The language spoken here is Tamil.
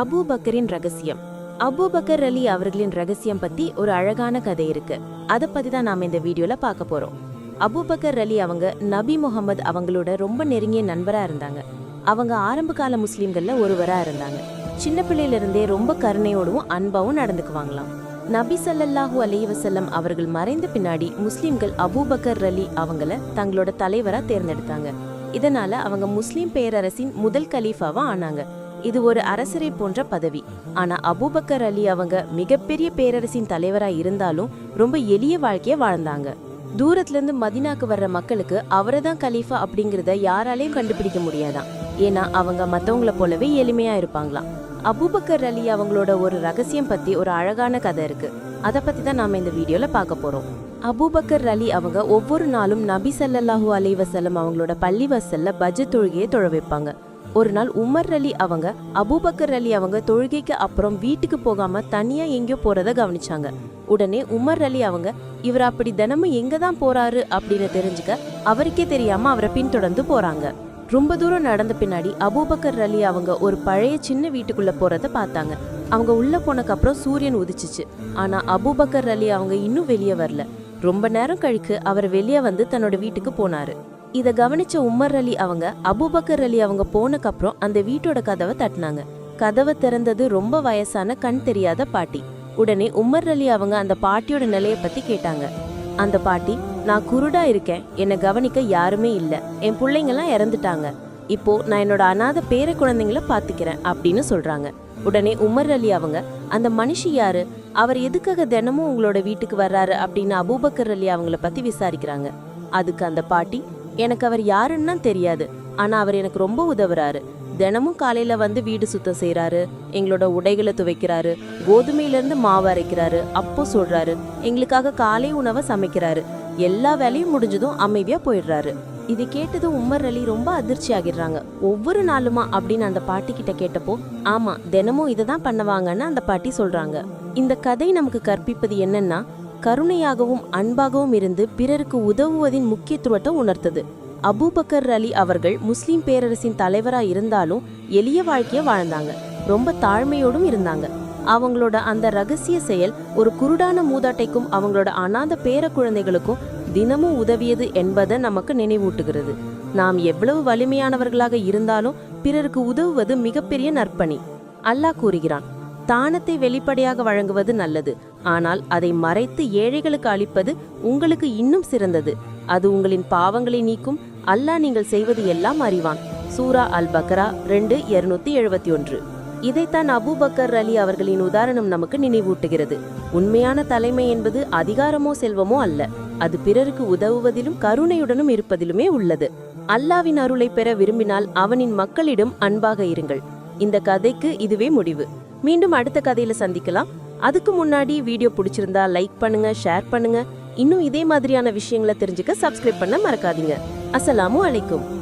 அபூ பக்கரின் ரகசியம். அபூ பக்கர் அலி அவர்களின் ரகசியம் பத்தி ஒரு அழகான கதை இருக்கு. அதை பத்தி தான் நாம இந்த வீடியோல பார்க்க போறோம். அபூ பக்கர் அலி அவங்க நபி முகமது அவங்களோட ரொம்ப நெருங்கிய நண்பரா இருந்தாங்க. அவங்க ஆரம்ப கால முஸ்லீம்கள்ல ஒருவரா இருந்தாங்க. சின்ன பிள்ளையில இருந்தே ரொம்ப கருணையோடவும் அன்பாவும் நடந்துக்குவாங்களாம். நபி சல்லல்லாஹூ அலி வசல்லம் அவர்கள் மறைந்த பின்னாடி முஸ்லிம்கள் அபூபக்கர் அலி அவங்கள தங்களோட தலைவரா தேர்ந்தெடுத்தாங்க. இதனால அவங்க முஸ்லிம் பேரரசின் முதல் கலீஃபாவா ஆனாங்க. இது ஒரு அரசரை போன்ற பதவி. ஆனா அபூபக்கர் அலி அவங்க மிகப்பெரிய பேரரசின் தலைவரா இருந்தாலும் ரொம்ப எளிய வாழ்க்கைய வாழ்ந்தாங்க. தூரத்துல இருந்து மதினாக்கு வர்ற மக்களுக்கு அவரை தான் கலீஃபா அப்படிங்கறத யாராலையும் கண்டுபிடிக்க முடியாதான். ஏன்னா அவங்க மத்தவங்கள போலவே எளிமையா இருப்பாங்களாம். அபூபக்கர் அலி அவங்களோட ஒரு ரகசியம் பத்தி ஒரு அழகான கதை இருக்கு. அத பத்தி தான் நாம இந்த வீடியோல பார்க்க போறோம். அபூபக்கர் அலி அவங்க ஒவ்வொரு நாளும் நபி ஸல்லல்லாஹு அலைஹி வஸல்லம் அவங்களோட பள்ளிவாசல்ல பஜ்ஜத் தொழுகையை தொழ வைப்பாங்க. ஒரு நாள் உமர் அலி அவங்க அபுபக்கர் அலி அவங்க தொழுகைக்கு அப்புறம் வீட்டுக்கு போகாம தனியா எங்கேயோ போறத கவனிச்சாங்க. உடனே உமர் அலி அவங்க இவர் அப்படி தினமும் எங்க தான் போறாரு? அப்படின்னு தெரிஞ்சுக்க அவருக்கே தெரியாம அவரை பின்தொடர்ந்து போறாங்க. ரொம்ப தூரம் நடந்த பின்னாடி அபூபக்கர் அலி அவங்க ஒரு பழைய சின்ன வீட்டுக்குள்ள போறத பார்த்தாங்க. அவங்க உள்ள போனக்கு அப்புறம் சூரியன் உதிச்சிச்சு. ஆனா அபூபக்கர் அலி அவங்க இன்னும் வெளியே வரல. ரொம்ப நேரம் கழிக்கு அவர் வெளியே வந்து தன்னோட வீட்டுக்கு போனாரு. இதை கவனிச்ச உமர் அலி அவங்க அபூபக்கர் அலி அவங்க போனக்கப்புறம் அந்த வீட்டோட கதவை தட்டினாங்க. கதவை திறந்தது ரொம்ப வயசான கண் தெரியாத பாட்டி. உடனே உமர் அலி அவங்க அந்த பாட்டியோட நிலைய பத்தி கேட்டாங்க. அந்த பாட்டி நான் குருடா இருக்கேன். என்னை கவனிக்க யாருமே இல்லை. என் பிள்ளைங்கெல்லாம் இறந்துட்டாங்க. இப்போ நான் என்னோட அனாதை பேர குழந்தைங்கள பாத்துக்கிறேன் அப்படின்னு சொல்றாங்க. உடனே உமர் அலி அவங்க அந்த மனுஷி யாரு? அவர் எதுக்காக தினமும் உங்களோட வீட்டுக்கு வர்றாரு? அப்படின்னு அபூபக்கர் அலி அவங்கள பத்தி விசாரிக்கிறாங்க. அதுக்கு அந்த பாட்டி எனக்கு அவர் யாருன்னா தெரியாது. ஆனா அவர் எனக்கு ரொம்ப உதவுறாரு. தினமும் காலையில வந்து வீடு சுத்தம் செய்கிறாரு எங்களோட உடைகளை துவைக்கிறாரு. கோதுமையில இருந்து மாவு அரைக்கிறாரு. அப்போ சொல்றாரு எங்களுக்காக காலை உணவை சமைக்கிறாரு. எல்லா வேலையும் முடிஞ்சதும் அமைதியா போயிடுறாரு. இது கேட்டதும் உமர் அலி ரொம்ப அதிர்ச்சி ஆகிடுறாங்க. ஒவ்வொரு நாளுமா அப்படின்னு அந்த பாட்டி கிட்ட கேட்டப்போ ஆமா தினமும் இதை தான் பண்ணுவாங்கன்னு அந்த பாட்டி சொல்றாங்க. இந்த கதை நமக்கு கற்பிப்பது என்னன்னா கருணையாகவும் அன்பாகவும் இருந்து பிறருக்கு உதவுவதின் முக்கியத்துவத்தை உணர்த்தது. அபூபக்கர் அலி அவர்கள் முஸ்லிம் பேரரசின் தலைவரா இருந்தாலும் எளிய வாழ்க்கைய வாழ்ந்தாங்க. ரொம்ப தாழ்மையோடும் இருந்தாங்க. அவங்களோட அந்த ரகசிய செயல் ஒரு குருடான மூதாட்டைக்கும் அவங்களோட அனாந்த பேர குழந்தைகளுக்கும் தினமும் உதவியது என்பதை நமக்கு நினைவூட்டுகிறது. நாம் எவ்வளவு வலிமையானவர்களாக இருந்தாலும் பிறருக்கு உதவுவது மிகப்பெரிய நற்பணி. அல்லாஹ் கூறுகிறான் தானத்தை வெளிப்படையாக வழங்குவது நல்லது. ஆனால் அதை மறைத்து ஏழைகளுக்கு அளிப்பது உங்களுக்கு இன்னும் சிறந்தது. அது உங்களின் பாவங்களை நீக்கும். அல்லாஹ் நீங்கள் செய்வது எல்லாம் அறிவான். சூரா அல் பக்ரா ரெண்டு இருநூத்தி எழுபத்தி ஒன்று. இதைத்தான் அபூபக்கர் அலி அவர்களின் உதாரணம் நமக்கு நினைவூட்டுகிறது. உண்மையான தலைமை என்பது அதிகாரமோ செல்வமோ அல்ல. அது பிறருக்கு உதவுவதிலும் கருணையுடனும் இருப்பதிலுமே உள்ளது. அல்லாவின் அருளை பெற விரும்பினால் அவனின் மக்களிடம் அன்பாக இருங்கள். இந்த கதைக்கு இதுவே முடிவு. மீண்டும் அடுத்த கதையில சந்திக்கலாம். அதுக்கு முன்னாடி வீடியோ பிடிச்சிருந்தா லைக் பண்ணுங்க ஷேர் பண்ணுங்க. இன்னும் இதே மாதிரியான விஷயங்களை தெரிஞ்சுக்க சப்ஸ்கிரைப் பண்ண மறக்காதீங்க. அஸ்ஸலாமு அலைக்கும்.